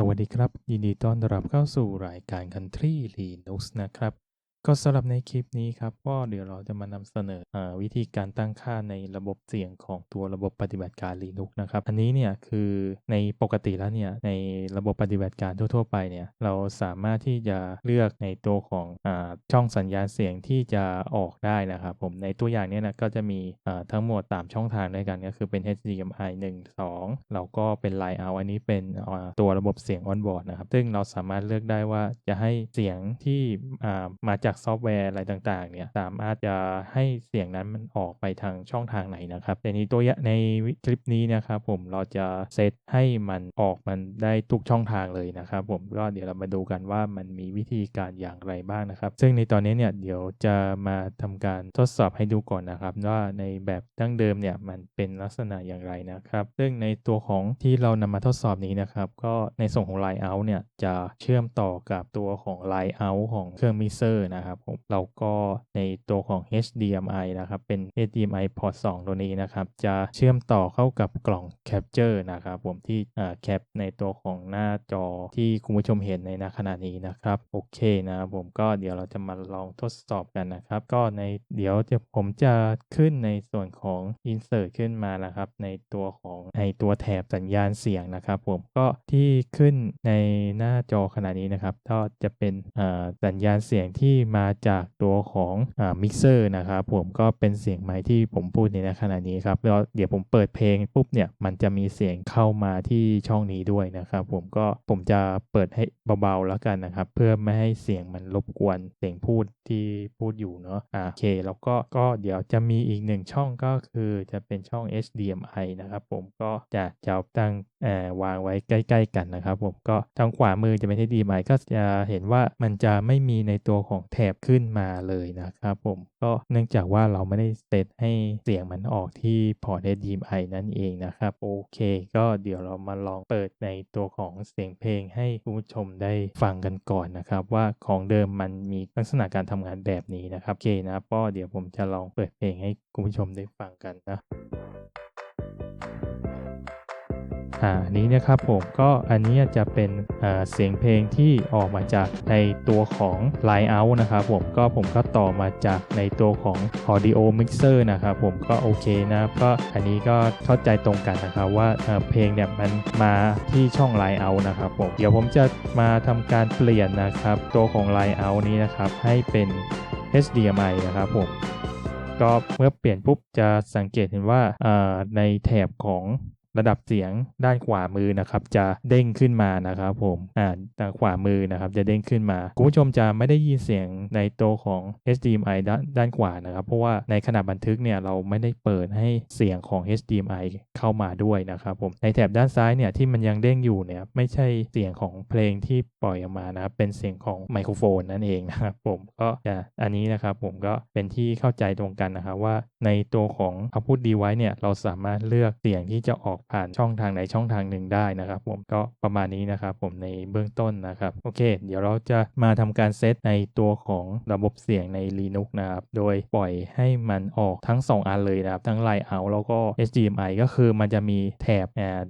สวัสดีครับ ยินดีต้อนรับเข้าสู่รายการ Country Linux นะครับ ก็สำหรับในคลิปนี้ครับ ก็เดี๋ยวเราจะมานำเสนออวิธีการตั้งค่าในระบบเสียงของตัวระบบปฏิบัติการ Linux นะครับ อันนี้เนี่ยคือในปกติแล้วเนี่ยในระบบปฏิบัติการทั่ว ๆ ไปเนี่ยเราสามารถที่จะเลือกในตัวของอช่องสัญญาณเสียงที่จะออกได้นะครับผมในตัวอย่างเนี้นะก็จะมีทั้งหมด3ช่องทางด้วยกันก็คือเป็น HDMI 1 2แล้วก็เป็น Line out อันนี้เป็นตัวระบบเสียง on board นะครับซึ่งเราสามารถเลือกได้ว่าจะให้เสียงที่อ่ามาจากซอฟต์แวร์อะไรต่างๆเนี่ยสามารถจะให้เสียงนั้นมันออกไปทางช่องทางไหนนะครับแต่ในตัวอย่างในคลิปนี้นะครับผมเราจะเซตให้มันออกมันได้ทุกช่องทางเลยนะครับผมก็เดี๋ยวเรามาดูกันว่ามันมีวิธีการอย่างไรบ้างนะครับ ซึ่งในตอนนี้เนี่ยเดี๋ยวจะมาทำการทดสอบให้ดูก่อนนะครับ ว่าในแบบดั้งเดิมเนี่ยมันเป็นลักษณะอย่างไรนะครับ ซึ่งในตัวของที่เรานำมาทดสอบนี้นะครับ ก็ในส่วนของ Line Out เนี่ยจะเชื่อมต่อกับตัวของ Line Out ของเครื่องมิเซอร์นะครับผมเราก็ในตัวของ HDMI นะครับเป็น HDMI port 2 ตัวนี้นะครับจะเชื่อมต่อเข้ากับกล่อง Capture นะครับผมที่แคปในตัวของหน้าจอที่คุณผู้ชมเห็นในณขณะนี้นะครับโอเคนะผมก็เดี๋ยวเราจะมาลองทดสอบกันนะครับ ก็ในเดี๋ยวจะผมจะขึ้นในส่วนของ Insert ขึ้นมานะครับในตัวของในตัวแถบสัญญาณเสียงนะครับผมก็ที่ขึ้นในหน้าจอขณะนี้นะครับก็จะเป็นสัญญาณเสียงที่มาจากตัวของอมิกเซอร์นะครับผมก็เป็นเสียงไม้ที่ผมพูดในขณะนี้ครับแล้วเดี๋ยวผมเปิดเพลงปุ๊บเนี่ยมันจะมีเสียงเข้ามาที่ช่องนี้ด้วยนะครับผมก็ผมจะเปิดให้เบาๆแล้วกันนะครับ เพื่อไม่ให้เสียงมันรบกวนเสียงพูดที่พูดอยู่เนาะอ่าโอเค แล้วก็ก็เดี๋ยวจะมีอีกหนึ่งช่องก็คือจะเป็นช่อง HDMI นะครับผมก็จะจะตั้งวางไว้ใกล้ ๆ กันนะครับผมก็ทางขวามือจะเป็น HDMI ก็จะเห็นว่ามันจะไม่มีในตัวของแถบขึ้นมาเลยนะครับผมก็เนื่องจากว่าเราไม่ได้เซตให้เสียงมันออกที่พอร์ต HDMI นั่นเองนะครับ โอเค ก็เดี๋ยวเรามาลองเปิดในตัวของเสียงเพลงให้คุณผู้ชมได้ฟังกันก่อนนะครับ ว่าของเดิมมันมีลักษณะการทำงานแบบนี้นะครับโอเคนะก็เดี๋ยวผมจะลองเปิดเพลงให้คุณผู้ชมได้ฟังกันนะ อ่าอันนี้นะครับผมก็อันนี้จะเป็นเสียงเพลงที่ออกมาจากในตัวของ Line Out นะครับผมก็ผมก็ต่อมาจากในตัวของ Audio Mixer นะครับผมก็โอเคนะครับก็อันนี้ก็เข้าใจตรงกันนะครับว่าเเพลงเนี่ยมันมาที่ช่อง Line Out นะครับผมเดี๋ยวผมจะมาทำการเปลี่ยนนะครับ ตัวของ Line Out นี้นะครับให้เป็น HDMI นะครับผมก็เมื่อเปลี่ยนปุ๊บจะสังเกตเห็นว่าในแถบของ ระดับเสียงด้านขวามือนะครับจะเด้งขึ้นมานะครับผมอ่าทางขวามือนะครับจะเด้งขึ้นมาคุณผู้ชมจะไม่ได้ยินเสียงในตัวของ HDMI ด้านด้านขวานะครับ เพราะว่าในขณะบันทึกเนี่ยเราไม่ได้เปิดให้เสียงของ HDMI เข้ามาด้วยนะครับผมในแถบด้านซ้ายเนี่ยที่มันยังเด้งอยู่เนี่ยไม่ใช่เสียงของเพลงที่ปล่อยออกมานะครับเป็นเสียงของไมโครโฟนนั่นเองนะครับผมก็จะอันนี้นะครับผมก็เป็นที่เข้าใจตรงกันนะครับว่าในตัวของ output device เนี่ยเราสามารถเลือกเสียงที่จะออกผ่านช่องทางไหนช่องทางหนึ่งได้นะครับ ผมก็ประมาณนี้นะครับ ผมในเบื้องต้นนะครับโอเค เดี๋ยวเราจะมาทำการเซตในตัวของระบบเสียงใน Linux นะครับโดยปล่อยให้มันออกทั้ง 2 อันเลยนะครับ ทั้ง Line Out แล้วก็ HDMI ก็คือมันจะมีแถบอ่า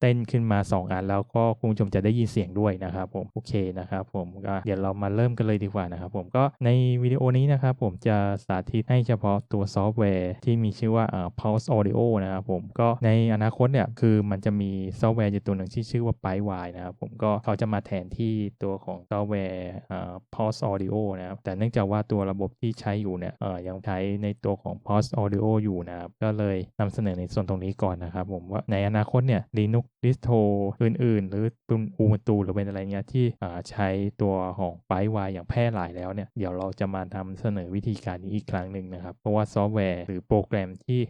เต้นขึ้นมา 2 อันแล้วก็คุณผู้ชมจะได้ยินเสียงด้วยนะครับผมโอเคนะครับผมก็เดี๋ยวเรามาเริ่มกันเลยดีกว่านะครับผมก็ในวิดีโอนี้นะครับผมจะสาธิตให้เฉพาะตัวซอฟต์แวร์ที่มีชื่อว่าอ่า Pulse Audio นะครับผมก็ในอนาคตเนี่ยคือมันจะมีซอฟต์แวร์อยู่ตัวหนึ่งที่ชื่อว่า By w i นะครับผมก็เขาจะมาแทนที่ตัวของซอฟต์แวร์อ่า Pulse Audio นะครับแต่เนื่องจากว่าตัวระบบที่ใช้อยู่เนี่ยเอ่อยังใช้ในตัวของ Pulse Audio อยู่นะครับก็เลยนำเสนอในส่วนตรงนี้ก่อนนะครับผมว่าในอนาคตเนี่ย Linux ดิสโทอื่น ๆ หรือเป็นอูมตูหรือเป็นอะไรเงี้ยที่ใช้ตัวของไบวายอย่างแพร่หลายแล้วเนี่ยเดี๋ยวเราจะมาทำเสนอวิธีการนี้อีกครั้งหนึ่งนะครับ เพราะว่าซอฟต์แวร์หรือโปรแกรมที่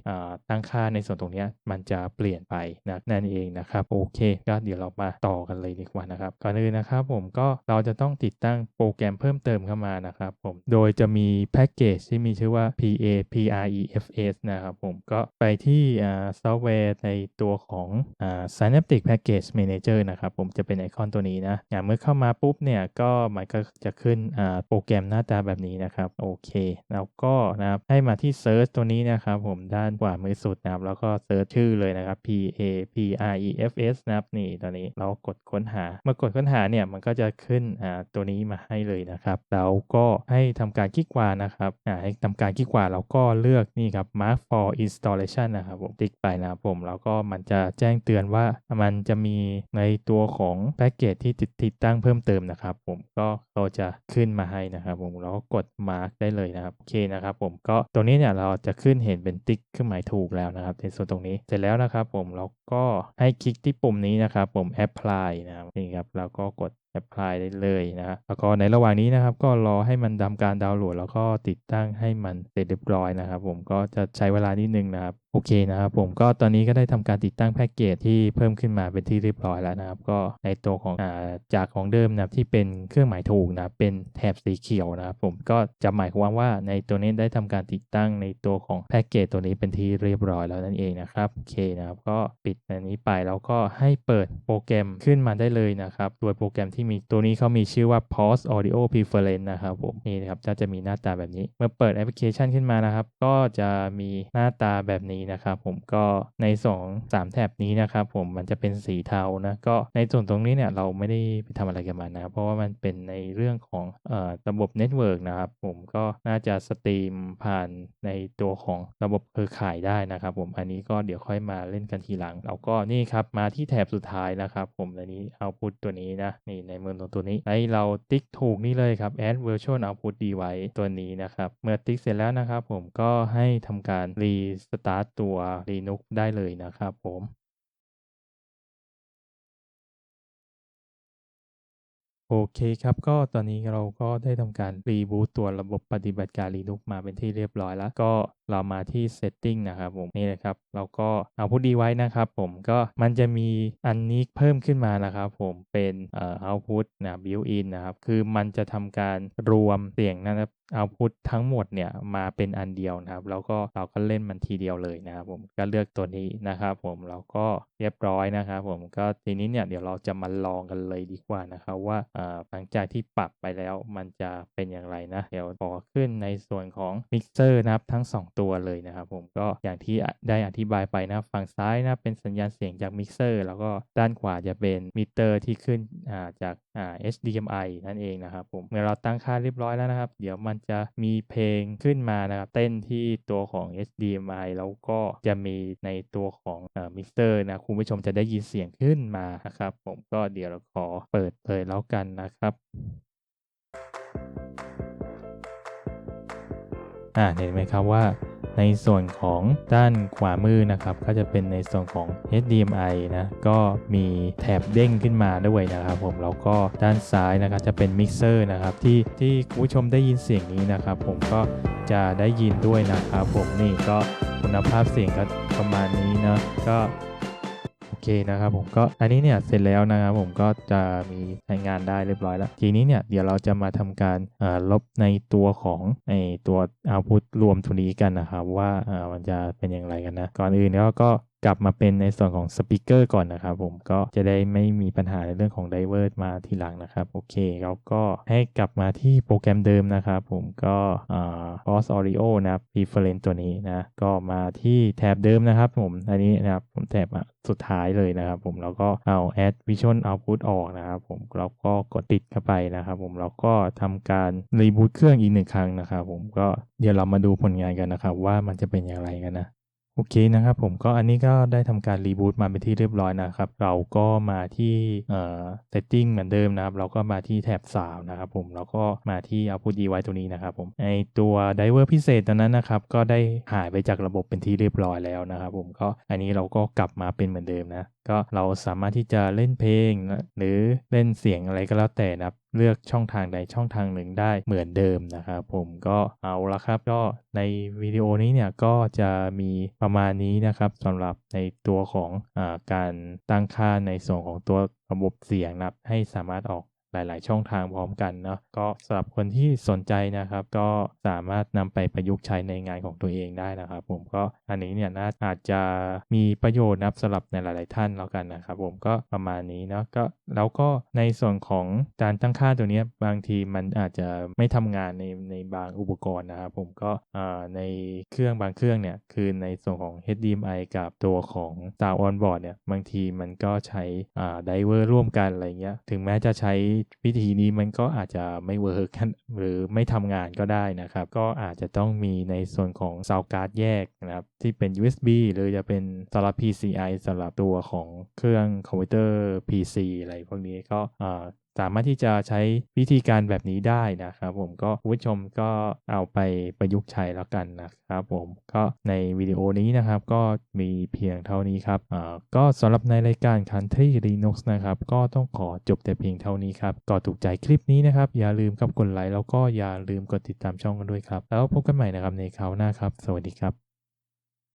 ตั้งค่าในส่วนตรงนี้มันจะเปลี่ยนไปนะนั่นเองนะครับ โอเค ก็เดี๋ยวเรามาต่อกันเลยดีกว่านะครับ ก่อนอื่นนะครับผมก็เราจะต้องติดตั้งโปรแกรมเพิ่มเติมเข้ามานะครับผมโดยจะมีแพ็กเกจที่มีชื่อว่า PA PREFS นะครับผมก็ไปที่ซอฟต์แวร์ในตัวของอ่า Site Synaptic Package Manager นะครับผมจะเป็นไอคอนตัวนี้นะอย่างเมื่อเข้ามาปุ๊บเนี่ยก็มันก็จะขึ้นโปรแกรมหน้าตาแบบนี้นะครับโอเค แล้วก็นะครับให้มาที่ Search ตัวนี้นะครับผมด้านขวามือสุดนะครับแล้วก็เซิร์ชชื่อเลยนะครับ P A P R E F S นะครับนี่ตอนนี้เรากดค้นหา เมื่อกดค้นหาเนี่ยมันก็จะขึ้นอ่าตัวนี้มาให้เลยนะครับแล้วก็ให้ทำการคลิกขวานะครับอ่าให้ทำการคลิกขวาเราก็เลือกนี่ครับ Mark for Installation นะครับผมติ๊กไปนะครับผมแล้วก็มันจะแจ้งเตือนว่ามันจะมีในตัวของแพ็กเกจที่ติดติดตั้งเพิ่มเติมนะครับ ผมก็เขาจะขึ้นมาให้นะครับ ผมเราก็กด Mark ได้เลยนะครับโอเคนะครับ ผมก็ตัวนี้เนี่ยเราจะขึ้นเห็นเป็นติ๊กเครื่องหมายถูกแล้วนะครับในส่วนตรงนี้เสร็จแล้วนะครับ ผมเราก็ให้คลิกที่ปุ่มนี้นะครับ ผม apply นะครับนี่ครับเราก็กด apply ได้เลยนะครับแล้วก็ในระหว่างนี้นะครับ ก็รอให้มันทำการดาวน์โหลด แล้วก็ติดตั้งให้มันเสร็จเรียบร้อยนะครับ ผมก็จะใช้เวลานิดนึงนะครับโอเคนะครับผมก็ตอนนี้ก็ได้ทำการติดตั้งแพ็กเกจที่เพิ่มขึ้นมาเป็นที่เรียบร้อยแล้วนะครับ ก็ในตัวของอ่าจากของเดิมนะครับที่เป็นเครื่องหมายถูกนะเป็นแถบสีเขียวนะครับผมก็จะหมายความว่าในตัวนี้ได้ทำการติดตั้งในตัวของแพ็กเกจตัวนี้เป็นที่เรียบร้อยแล้วนั่นเองนะครับโอเคนะครับก็ปิดอันนี้ไปแล้วก็ให้เปิดโปรแกรมขึ้นมาได้เลยนะครับโดยโปรแกรมที่มีตัวนี้เขามีชื่อว่า Pause Audio Preference นะครับผมนี่นะครับก็จะมีหน้าตาแบบนี้ เมื่อเปิดแอปพลิเคชันขึ้นมานะครับ ก็จะมีหน้าตาแบบนี้นะครับผมก็ใน 2 3 แถบนี้นะครับผมมันจะเป็นสีเทานะก็ในส่วนตรงนี้เนี่ยเราไม่ได้ไปทำอะไรกับมันะ เพราะว่ามันเป็นในเรื่องของเอ่อระบบเน็ตเวิร์กนะครับผมก็น่าจะสตรีมผ่านในตัวของระบบเครือข่ายได้นะครับผมอันนี้ก็เดี๋ยวค่อยมาเล่นกันทีหลังเราก็นี่ครับมาที่แถบสุดท้ายนะครับผมอันนี้เอาพุทตัวนี้นะนี่ในเมืองตัวนี้ให้เราติ๊กถูกนี่เลยครับ add virtual output device ตัวนี้นะครับเมื่อติ๊กเสร็จแล้วนะครับผมก็ให้ทำการ restart ตัว Linux ได้เลยนะครับผมโอเคครับ ก็ตอนนี้เราก็ได้ทำการรีบูตตัวระบบปฏิบัติการ Linux มาเป็นที่เรียบร้อยแล้ว ก็ เรามาที่ Setting นะครับผมนี่นะครับเราก็เอาพุทดีไว้นะครับผมก็มันจะมีอันนี้เพิ่มขึ้นมานะครับผมเป็นเอ่อ output นะ built in นะครับคือมันจะทำการรวมเสียงนะครับเอาพุททั้งหมดเนี่ยมาเป็นอันเดียวนะครับ แล้วก็เราก็เล่นมันทีเดียวเลยนะครับผมก็เลือกตัวนี้นะครับผมเราก็เรียบร้อยนะครับผมก็ทีนี้เนี่ยเดี๋ยวเราจะมาลองกันเลยดีกว่านะครับว่าหลังจากที่ปรับไปแล้วมันจะเป็นอย่างไรนะ เดี๋ยวขอขึ้นในส่วนของมิกเซอร์นะครับทั้ง 2ตัวเลยนะครับผมก็อย่างที่ได้อธิบายไปนะฝั่งซ้ายนะเป็นสัญญาณเสียงจากมิกเซอร์แล้วก็ด้านขวาจะเป็นมิเตอร์ที่ขึ้นจาก HDMI นั่นเองนะครับผมเมื่อเราตั้งค่าเรียบร้อยแล้วนะครับ เดี๋ยวมันจะมีเพลงขึ้นมานะครับ เต้นที่ตัวของ HDMI แล้วก็จะมีในตัวของมิกเซอร์นะคุณผู้ชมจะได้ยินเสียงขึ้นมานะครับผมก็เดี๋ยวเราขอเปิดเลยแล้วกันนะครับ อ่าเห็นไหมครับว่าในส่วนของด้านขวามือนะครับ ก็จะเป็นในส่วนของ HDMI นะ ก็มีแถบเด้งขึ้นมาด้วยนะครับผม แล้วก็ด้านซ้ายนะครับจะเป็นมิกเซอร์นะครับที่ที่คุณผู้ชมได้ยินเสียงนี้นะครับ ผมก็จะได้ยินด้วยนะครับผมนี่ก็คุณภาพเสียงก็ประมาณนี้นะก็ เคนะครับผมก็อันนี้เนี่ยเสร็จแล้วนะครับผมก็จะมีใช้งานได้เรียบร้อยแล้ว ทีนี้เนี่ยเดี๋ยวเราจะมาทำการลบในตัวของในตัวเอาพุทรวมตัวนี้กันนะครับว่ามันจะเป็นอย่างไรกันนะก่อนอื่นแล้วก็ กลับมาเป็นในส่วนของสปีกเกอร์ก่อนนะครับผมก็จะได้ไม่มีปัญหาในเรื่องของไดเวอร์มาทีหลังนะครับโอเคเราก็ให้กลับมาที่โปรแกรมเดิมนะครับผมก็อ่า Boss Audio นะ Preference ตัวนี้นะก็มาที่แถบเดิมนะครับผมอันนี้นะครับผมแถบสุดท้ายเลยนะครับผมแล้วก็เอา Add Visual Output ออกนะครับผมเราก็กดปิดเข้าไปนะครับผมแล้วก็ทำการรีบูตเครื่องอีกหนึ่งครั้งนะครับผมก็เดี๋ยวเรามาดูผลงานกันนะครับว่ามันจะเป็นอย่างไรกันนะ โอเคนะครับผมก็อันนี้ก็ได้ทำการรีบูตมาเป็นที่เรียบร้อยนะครับ เราก็มาที่เอ่อ setting เหมือนเดิมนะครับ เราก็มาที่แถบสาวนะครับผมเราก็มาที่ output device ตัวนี้นะครับผมในตัว driver พิเศษตัวนั้นนะครับ ก็ได้หายไปจากระบบเป็นที่เรียบร้อยแล้วนะครับผมก็อันนี้เราก็กลับมาเป็นเหมือนเดิมนะก็เราสามารถที่จะเล่นเพลง หรือเล่นเสียงอะไรก็แล้วแต่นะครับ เลือกช่องทางใดช่องทางหนึ่งได้เหมือนเดิมนะครับผมก็เอาละครับก็ในวิดีโอนี้เนี่ยก็จะมีประมาณนี้นะครับสำหรับในตัวของอการตั้งค่าในส่วนของตัวระบบเสียงนะครับให้สามารถออก ลาย ๆ ช่องทางพร้อมกันเนาะก็สำหรับคนที่สนใจนะครับ ก็สามารถนำไปประยุกต์ใช้ในงานของตัวเองได้นะครับ ผมก็อันนี้เนี่ยน่าอาจจะมีประโยชน์นะครับสำหรับในหลาย ๆ ท่านแล้วกันนะครับ ผมก็ประมาณนี้เนาะก็แล้วก็ในส่วนของการตั้งค่าตัวนี้บางทีมันอาจจะไม่ทำงานในในบางอุปกรณ์นะครับ ผมก็ในเครื่องบางเครื่องเนี่ยคือในส่วนของ HDMI กับตัวของ Sound on board เนี่ยบางทีมันก็ใช้ไดเวอร์ร่วมกันอะไรเงี้ยถึงแม้จะใช้วิธีนี้มันก็อาจจะไม่เวิร์กหรือไม่ทำงานก็ได้นะครับ ก็อาจจะต้องมีในส่วนของซาวการ์ดแยกนะครับ ที่เป็น USB หรือจะเป็นสำหรับ PCI สำหรับตัวของเครื่องคอมพิวเตอร์ PC อะไรพวกนี้ก็ สามารถที่จะใช้วิธีการแบบนี้ได้นะครับ ผมก็คุณผู้ชมก็เอาไปประยุกต์ใช้แล้วกันนะครับ ผมก็ในวิดีโอนี้นะครับก็มีเพียงเท่านี้ครับอ่าก็สำหรับในรายการ Country Linux นะครับก็ต้องขอจบแต่เพียงเท่านี้ครับก็ถูกใจคลิปนี้นะครับอย่าลืมกับกดไลค์แล้วก็อย่าลืมกดติดตามช่องกันด้วยครับ แล้วพบกันใหม่นะครับในคราวหน้าครับ สวัสดีครับ